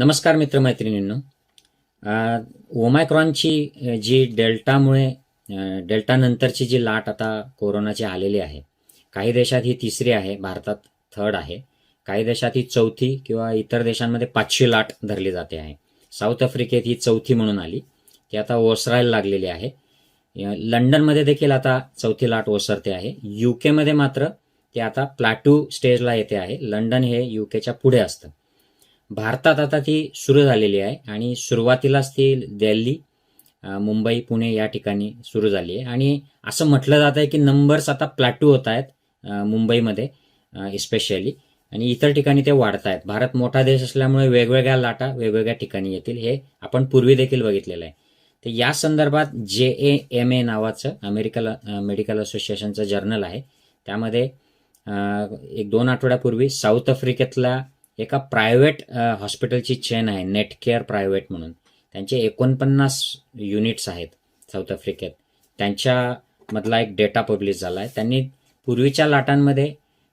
नमस्कार मित्रमैत्रिणींनो. ओमायक्रॉनची जी डेल्टामुळे डेल्टानंतरची जी लाट आता कोरोनाची आलेली आहे काही देशात ही तिसरी आहे भारतात थर्ड आहे. काही देशात ही चौथी किंवा इतर देशांमध्ये पाचवी लाट धरली जाते आहे. साऊथ आफ्रिकेत ही चौथी म्हणून आली. ती आता ओसरायला लागलेली आहे. लंडनमध्ये देखील आता चौथी लाट ओसरते आहे. युकेमध्ये मात्र ते आता प्लॅटू स्टेजला येते आहे. लंडन हे युकेच्या पुढे असतं. भारतात आता ती सुरू झालेली आहे आणि सुरुवातीलाच ती दिल्ली मुंबई पुणे या ठिकाणी सुरू झाली आहे. आणि असं म्हटलं जात आहे की नंबर्स आता प्लॅटू होत आहेत मुंबईमध्ये इस्पेशली आणि इतर ठिकाणी ते वाढत आहेत. भारत मोठा देश असल्यामुळे वेगवेगळ्या लाटा वेगवेगळ्या ठिकाणी येतील हे आपण पूर्वी देखील बघितलेलं आहे. तर या संदर्भात जे ए एम ए नावाचं अमेरिकल मेडिकल असोसिएशनचं जर्नल आहे. त्यामध्ये एक दोन आठवड्यापूर्वी साऊथ आफ्रिकेतल्या एका प्रायव्हेट हॉस्पिटलची चेन आहे नेट केअर प्रायव्हेट म्हणून. त्यांचे एकोणपन्नास युनिट्स आहेत साऊथ आफ्रिकेत त्यांच्यामधला एक डेटा पब्लिश झाला आहे त्यांनी पूर्वीच्या लाटांमध्ये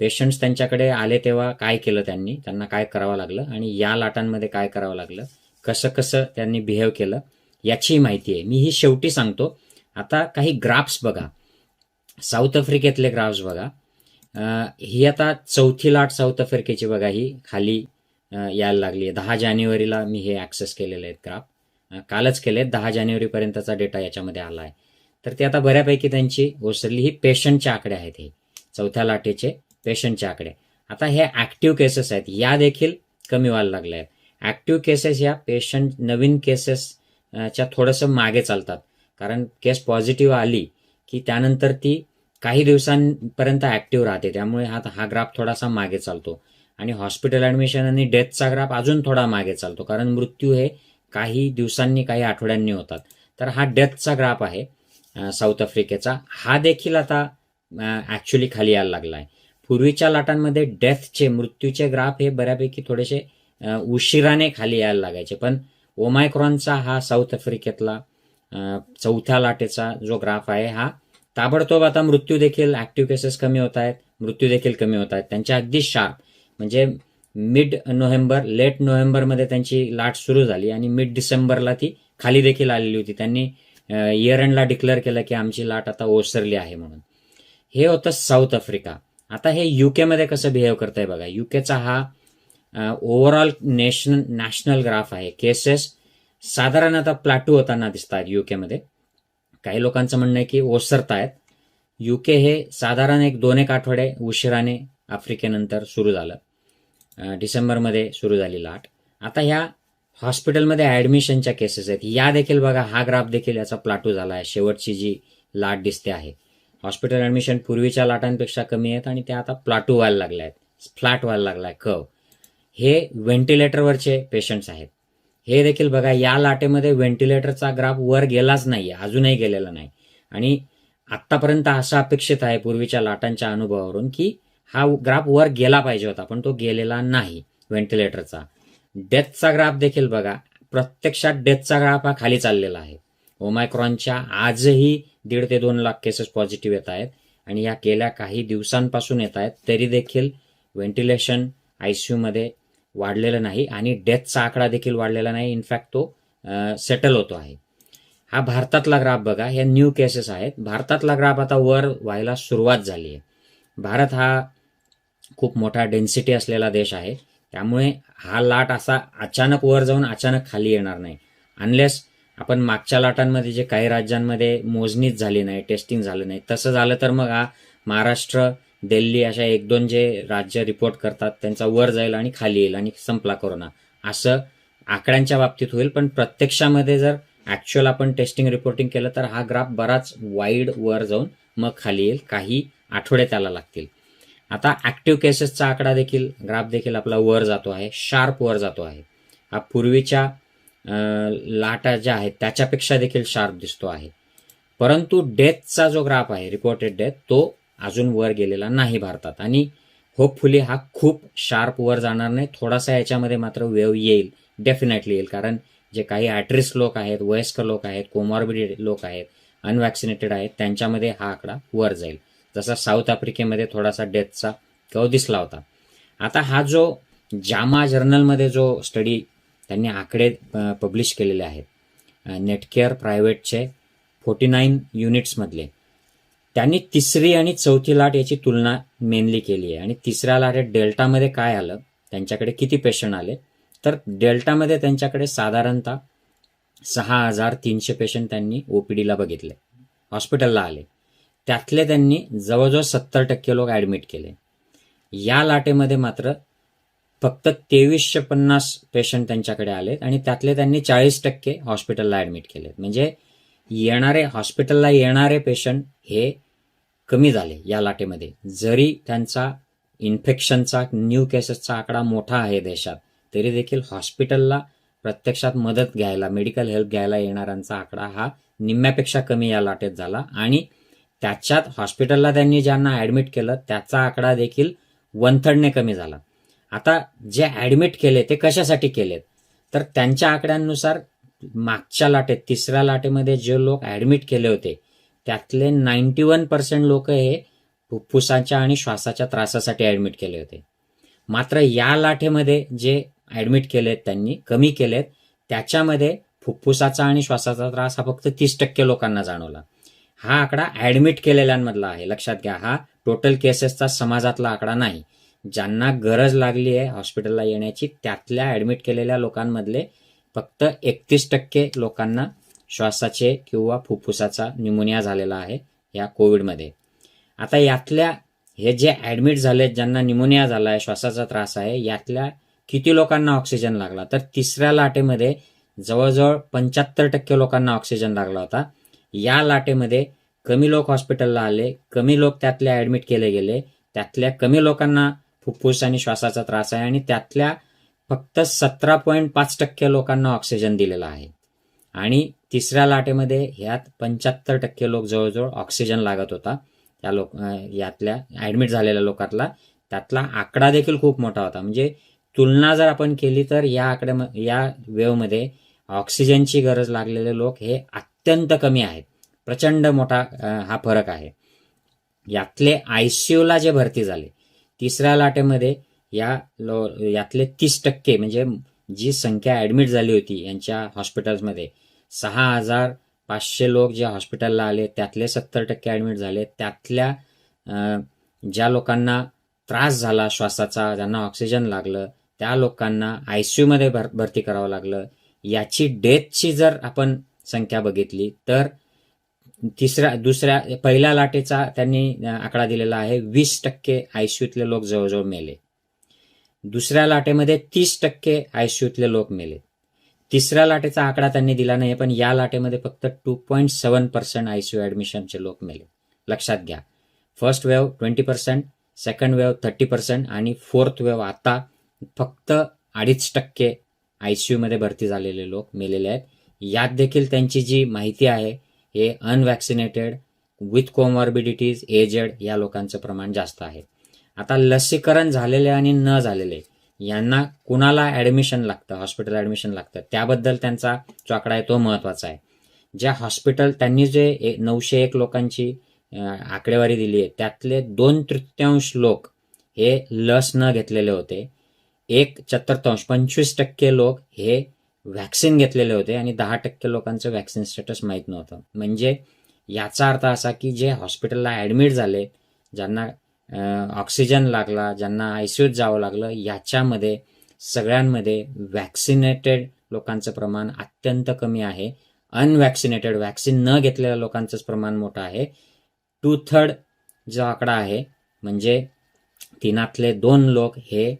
पेशंट्स त्यांच्याकडे आले तेव्हा काय केलं त्यांनी? त्यांना काय करावं लागलं? आणि या लाटांमध्ये काय करावं लागलं? कसं कसं त्यांनी बिहेव केलं? याची माहिती आहे. मी ही शेवटी सांगतो. आता काही ग्राफ्स बघा. साऊथ आफ्रिकेतले ग्राफ्स बघा. ही आता चौथी लाट साऊथ आफ्रिकेची बघा ही खाली यायला लागली आहे. दहा जानेवारीला मी हे ॲक्सेस केलेले आहेत ग्राफ कालच केले आहेत. दहा जानेवारीपर्यंतचा डेटा याच्यामध्ये आला आहे. तर ते आता बऱ्यापैकी त्यांची ओसरली ही पेशंटचे आकडे आहेत हे. चौथ्या लाटेचे पेशंटचे आकडे. आता हे ॲक्टिव्ह केसेस आहेत. या देखील कमी व्हायला लागल्या आहेत. ॲक्टिव्ह केसेस या पेशंट नवीन केसेसच्या थोडंसं मागे चालतात. कारण केस पॉझिटिव्ह आली की त्यानंतर ती काही दिवसांपर्यंत ऍक्टिव्ह राहते. त्यामुळे हा हा ग्राफ थोडासा मागे चालतो. आणि हॉस्पिटल ऍडमिशन आणि डेथचा ग्राफ अजून थोडा मागे चालतो. कारण मृत्यू हे काही दिवसांनी काही आठवड्यांनी होतात. तर हा डेथचा ग्राफ आहे साऊथ आफ्रिकेचा हा देखील आता ॲक्च्युली खाली यायला लागला आहे पूर्वीच्या लाटांमध्ये डेथचे मृत्यूचे ग्राफ हे बऱ्यापैकी थोडेसे उशिराने खाली यायला लागायचे. पण ओमायक्रॉनचा हा साऊथ आफ्रिकेतला चौथ्या लाटेचा जो ग्राफ आहे हा ताबडतोब आता मृत्यू देखील ऍक्टिव्ह केसेस कमी होत आहेत मृत्यू देखील कमी होत आहेत. त्यांच्या अगदी शार्प म्हणजे मिड नोव्हेंबर लेट नोव्हेंबरमध्ये त्यांची लाट सुरू झाली आणि मिड डिसेंबरला ती खाली देखील आलेली होती. त्यांनी इयर एंडला डिक्लेअर केलं की आमची लाट आता ओसरली आहे म्हणून. हे होतं साऊथ आफ्रिका आता हे युकेमध्ये कसं बिहेव करत आहे बघा युकेचा हा ओव्हरऑल नेशन नॅशनल ग्राफ आहे. केसेस साधारण आता प्लॅटू होताना दिसतात युकेमध्ये काही लोकांचं म्हणणं आहे की ओसरत आहेत युके हे साधारण एक दोन एक आठवडे उशिराने आफ्रिकेनंतर सुरू झालं. डिसेंबरमध्ये सुरू झाली लाट. आता ह्या हॉस्पिटलमध्ये ॲडमिशनच्या केसेस आहेत. या देखील बघा हा ग्राफ देखील याचा प्लाटू झाला आहे. शेवटची जी लाट दिसते आहे. हॉस्पिटल ॲडमिशन पूर्वीच्या लाटांपेक्षा कमी आहेत आणि त्या आता प्लाटू व्हायला लागल्या आहेत. फ्लॅट व्हायला लागला आहे. कव हे व्हेंटिलेटरवरचे पेशंट्स आहेत. हे देखील बघा या लाटेमध्ये व्हेंटिलेटरचा ग्राफ वर गेलाच नाही अजूनही गेलेला नाही. आणि आत्तापर्यंत असं अपेक्षित आहे पूर्वीच्या लाटांच्या अनुभवावरून की हा ग्राफ वर गेला पाहिजे होता पण तो गेलेला नाही व्हेंटिलेटरचा. डेथचा ग्राफ देखील बघा प्रत्यक्षात डेथचा ग्राफ हा खाली चाललेला आहे. ओमायक्रॉनच्या आजही दीड ते दोन लाख केसेस पॉझिटिव्ह येत आहेत आणि या गेल्या काही दिवसांपासून येत आहेत तरी देखील व्हेंटिलेशन आयसीयूमध्ये वाढलेलं नाही आणि डेथचा आकडा देखील वाढलेला नाही. इनफॅक्ट तो सेटल होतो आहे. हा भारतातला ग्राफ बघा. हे न्यू केसेस आहेत. भारतातला ग्राफ आता वर व्हायला सुरुवात झाली आहे. भारत हा खूप मोठा डेन्सिटी असलेला देश आहे. त्यामुळे हा लाट असा अचानक वर जाऊन अचानक खाली येणार नाही. अनलेस आपण मागच्या लाटांमध्ये जे काही राज्यांमध्ये मोजणीच झाली नाही टेस्टिंग झालं नाही. तसं झालं तर मग हा महाराष्ट्र दिल्ली अशा एक दोन जे राज्य रिपोर्ट करतात त्यांचा वर जाईल आणि खाली येईल आणि संपला कोरोना असं आकड्यांच्या बाबतीत होईल पण प्रत्यक्षामध्ये जर ऍक्च्युअल आपण टेस्टिंग रिपोर्टिंग केलं तर हा ग्राफ बराच वाईड वर जाऊन मग खाली येईल. काही आठवडे त्याला लागतील. आता ऍक्टिव्ह केसेसचा आकडा देखील ग्राफ देखील आपला वर जातो आहे शार्प वर जातो आहे. हा पूर्वीच्या लाटा ज्या आहेत त्याच्यापेक्षा देखील शार्प दिसतो आहे. परंतु डेथचा जो ग्राफ आहे रिपोर्टेड डेथ तो अजून वर गेलेला नाही भारतात. आणि होपफुली हा खूप शार्प वर जाणार नाही. थोडासा याच्यामध्ये मात्र वेव येईल. डेफिनेटली येईल. कारण जे काही ॲट्रिस लोक आहेत वयस्क लोक आहेत कोमॉर्बिड लोक आहेत अनवॅक्सिनेटेड आहेत त्यांच्यामध्ये हा आकडा वर जाईल. जसा साऊथ आफ्रिकेमध्ये थोडासा डेथचा कव दिसला होता. आता हा जो जामा जर्नलमध्ये जो स्टडी त्यांनी आकडे पब्लिश केलेले आहेत नेटकेअर प्रायव्हेटचे फोर्टी नाईन युनिट्समधले त्यांनी तिसरी आणि चौथी लाट याची तुलना मेनली केली आहे. आणि तिसऱ्या लाटेत डेल्टामध्ये काय आलं? त्यांच्याकडे किती पेशंट आले? तर डेल्टामध्ये त्यांच्याकडे साधारणतः सहा हजार तीनशे पेशंट त्यांनी ओपीडीला बघितले. हॉस्पिटलला आले. त्यातले त्यांनी जवळजवळ सत्तर टक्के लोक ॲडमिट केले. या लाटेमध्ये मात्र फक्त तेवीसशे पन्नास पेशंट त्यांच्याकडे आलेत आणि त्यातले त्यांनी चाळीस टक्के हॉस्पिटलला ॲडमिट केलेत म्हणजे येणारे हॉस्पिटलला येणारे पेशंट हे कमी झाले या लाटेमध्ये. जरी त्यांचा इन्फेक्शनचा न्यू केसेसचा आकडा मोठा आहे देशात तरी देखील हॉस्पिटलला प्रत्यक्षात मदत घ्यायला मेडिकल हेल्प घ्यायला येणाऱ्यांचा आकडा हा निम्म्यापेक्षा कमी या लाटेत झाला. आणि त्याच्यात हॉस्पिटलला त्यांनी ज्यांना ॲडमिट केलं त्याचा आकडा देखील वनथडने कमी झाला. आता जे ॲडमिट केले ते कशासाठी केलेत? तर त्यांच्या आकड्यांनुसार मागच्या लाटेत तिसऱ्या लाटेमध्ये जे लोक ॲडमिट केले होते त्यातले नाईन्टी वन पर्सेंट लोक हे फुफ्फुसाच्या आणि श्वासाच्या त्रासासाठी ॲडमिट केले होते. मात्र या लाटेमध्ये जे ॲडमिट केलेत त्यांनी कमी केलेत त्याच्यामध्ये फुफ्फुसाचा आणि श्वासाचा त्रास हा फक्त तीस टक्के लोकांना जाणवला. हा आकडा ॲडमिट केलेल्यांमधला आहे. लक्षात घ्या हा टोटल केसेसचा समाजातला आकडा नाही. ज्यांना गरज लागली आहे हॉस्पिटलला येण्याची त्यातल्या ॲडमिट केलेल्या लोकांमधले फक्त एकतीस टक्के लोकांना श्वासाचे किंवा फुफ्फुसाचा न्युमोनिया झालेला आहे या कोविडमध्ये. आता यातल्या हे जे ॲडमिट झालेत ज्यांना न्युमोनिया झाला आहे श्वासाचा त्रास आहे यातल्या किती लोकांना ऑक्सिजन लागला? तर तिसऱ्या लाटेमध्ये जवळजवळ पंच्याहत्तर टक्के लोकांना ऑक्सिजन लागला होता. या लाटेमध्ये कमी लोक हॉस्पिटलला आले कमी लोक त्यातले ॲडमिट केले गेले त्यातल्या कमी लोकांना फुफ्फुस आणि श्वासाचा त्रास आहे आणि त्यातल्या फक्त सतरा पॉईंट पाच टक्के लोकांना ऑक्सिजन दिलेला आहे. आणि तिसऱ्या लाटेमध्ये ह्यात पंच्याहत्तर टक्के लोक जवळजवळ ऑक्सिजन लागत होता. त्या लोक यातल्या ॲडमिट झालेल्या लोकातला. त्यातला आकडा देखील खूप मोठा होता. म्हणजे तुलना जर आपण केली तर या आकड्या या वेवमध्ये ऑक्सिजनची गरज लागलेले लोक हे अत्यंत कमी आहेत. प्रचंड मोठा हा फरक आहे. यातले आय सी यूला जे भरती झाले तिसऱ्या लाटेमध्ये या लो यातले तीस टक्के म्हणजे जी संख्या ॲडमिट झाली होती यांच्या हॉस्पिटल्समध्ये सहा हजार पाचशे लोक जे हॉस्पिटलला आले त्यातले सत्तर टक्के ॲडमिट झाले. त्यातल्या ज्या लोकांना त्रास झाला श्वासाचा ज्यांना ऑक्सिजन लागलं त्या लोकांना आय सी यूमध्ये भर भरती करावं लागलं. याची डेथची जर आपण संख्या बघितली तर तिसऱ्या दुसऱ्या पहिल्या लाटेचा त्यांनी आकडा दिलेला आहे वीस टक्के आय सी यूतले लोक जवळजवळ मेले. दुसऱ्या लाटेमध्ये तीस टक्के आय सी यूतले लोक मेले. तिसऱ्या लाटेचा आकडा त्यांनी दिला नाही पण या लाटेमध्ये फक्त two point seven percent ICU ॲडमिशनचे लोक मेले. लक्षात घ्या. First wave twenty percent second wave thirty percent आणि फोर्थ वेव्ह आता फक्त अडीच टक्के आय सी यूमध्ये भरती झालेले लोक मेलेले आहेत. यात देखील त्यांची जी माहिती आहे हे अनवॅक्सिनेटेड विथ कोमॉर्बिडिटीज एजेड या लोकांचं प्रमाण जास्त आहे. आता लसीकरण झालेले आणि न झालेले यांना कुणाला ॲडमिशन लागतं हॉस्पिटल ॲडमिशन लागतं त्याबद्दल त्यांचा जो आकडा आहे तो महत्त्वाचा आहे. ज्या हॉस्पिटल त्यांनी जे नऊशे एक लोकांची आकडेवारी दिली आहे त्यातले दोन तृतीयांश लोक हे लस न घेतलेले होते. एक चतुर्थांश पंचवीस टक्के लोक हे व्हॅक्सिन घेतलेले होते आणि दहा टक्के लोकांचं व्हॅक्सिन स्टेटस माहीत नव्हतं. म्हणजे याचा अर्थ असा की जे हॉस्पिटलला ॲडमिट झाले ज्यांना ऑक्सिजन लागला ज्यांना आय सी यूत जावं लागलं याच्यामध्ये सगळ्यांमध्ये व्हॅक्सिनेटेड लोकांचं प्रमाण अत्यंत कमी आहे. अनवॅक्सिनेटेड वॅक्सिन न घेतलेल्या लोकांचंच प्रमाण मोठं आहे. टू थर्ड जो आकडा आहे म्हणजे तिनातले दोन लोक हे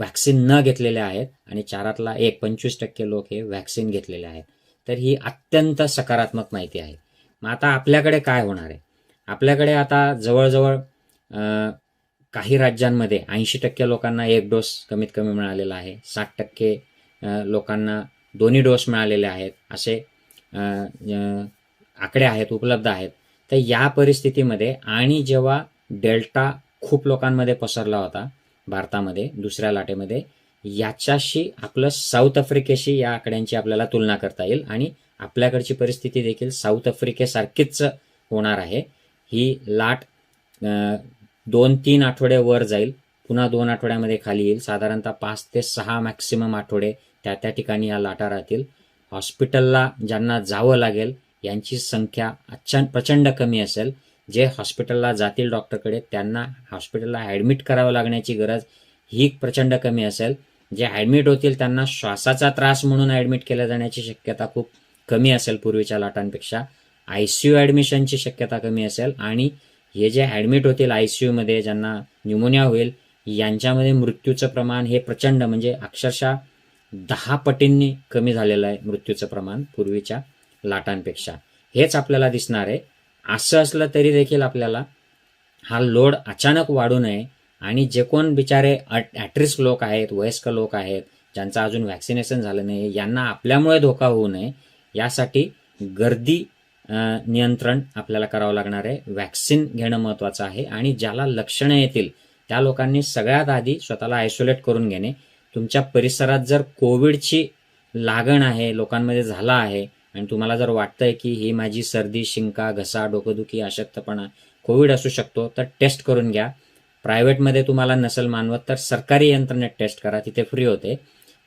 वॅक्सिन न घेतलेले आहेत आणि चारातला एक पंचवीस टक्के लोक हे वॅक्सिन घेतलेले आहेत. तर ही अत्यंत सकारात्मक माहिती आहे. मग आता आपल्याकडे काय होणार आहे? आपल्याकडे आता जवळजवळ काही राज्यांमध्ये ऐंशी टक्के लोकांना एक डोस कमीत कमी मिळालेला आहे. साठ टक्के लोकांना दोन्ही डोस मिळालेले आहेत. असे आकडे आहेत उपलब्ध आहेत. तर या परिस्थितीमध्ये आणि जेव्हा डेल्टा खूप लोकांमध्ये पसरला होता भारतामध्ये दुसऱ्या लाटेमध्ये याच्याशी आपलं साऊथ आफ्रिकेशी या आकड्यांची आपल्याला तुलना करता येईल आणि आपल्याकडची परिस्थिती देखील साऊथ आफ्रिकेसारखीच होणार आहे. ही लाट दोन तीन आठवडे वर जाईल. पुन्हा दोन आठवड्यामध्ये खाली येईल. साधारणतः पाच ते सहा मॅक्सिमम आठवडे त्या त्या ठिकाणी या लाटा राहतील. हॉस्पिटलला ज्यांना जावं लागेल यांची संख्या अच्छा प्रचंड कमी असेल. जे हॉस्पिटलला जातील डॉक्टरकडे त्यांना हॉस्पिटलला ॲडमिट करावं लागण्याची गरज ही प्रचंड कमी असेल. जे ॲडमिट होतील त्यांना श्वासाचा त्रास म्हणून ॲडमिट केल्या जाण्याची शक्यता खूप कमी असेल पूर्वीच्या लाटांपेक्षा. आय सी यू ॲडमिशनची शक्यता कमी असेल आणि हे जे ॲडमिट होतील आय सी यूमध्ये ज्यांना न्यूमोनिया होईल यांच्यामध्ये मृत्यूचं प्रमाण हे प्रचंड म्हणजे अक्षरशः दहा पटींनी कमी झालेलं आहे मृत्यूचं प्रमाण पूर्वीच्या लाटांपेक्षा. हेच आपल्याला दिसणार आहे. असं असलं तरी देखील आपल्याला हा लोड अचानक वाढू नये आणि जे कोण बिचारे ॲट्रिस्क लोक आहेत वयस्क लोक आहेत ज्यांचं अजून व्हॅक्सिनेशन झालं नाही यांना आपल्यामुळे धोका होऊ नये यासाठी गर्दी नियंत्रण आपल्याला करावं लागणार आहे. वॅक्सिन घेणं महत्त्वाचं आहे आणि ज्याला लक्षणं येतील त्या लोकांनी सगळ्यात आधी स्वतःला आयसोलेट करून घेणे. तुमच्या परिसरात जर कोविडची लागण आहे लोकांमध्ये झाला आहे आणि तुम्हाला जर वाटतंय की ही माझी सर्दी शिंका घसा डोकंदुखी अशक्तपणा कोविड असू शकतो तर टेस्ट करून घ्या. प्रायव्हेटमध्ये तुम्हाला नसेल मानवत तर सरकारी यंत्रणेत टेस्ट करा. तिथे फ्री होते.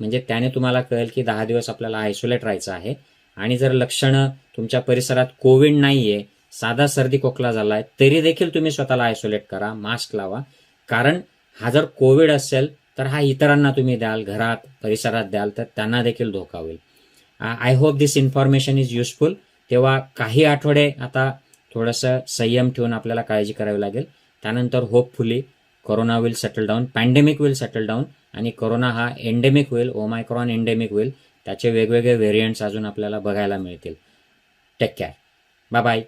म्हणजे त्याने तुम्हाला कळेल की दहा दिवस आपल्याला आयसोलेट राहायचं आहे. आणि जर लक्षणं तुमच्या परिसरात कोविड नाही आहे साधा सर्दी खोकला झाला आहे तरी देखील तुम्ही स्वतःला आयसोलेट करा मास्क लावा. कारण हा जर कोविड असेल तर हा इतरांना तुम्ही द्याल घरात परिसरात द्याल तर त्यांना देखील धोका होईल. I hope this information is useful तेव्हा काही आठवडे आता थोडंसं संयम ठेवून आपल्याला काळजी करावी लागेल. त्यानंतर hopefully corona will settle down pandemic will settle down आणि कोरोना हा एंडेमिक होईल ओमायक्रॉन एंडेमिक होईल. त्याचे वेगवेगळे व्हेरियंट्स अजून आपल्याला बघायला मिळतील. Take care bye bye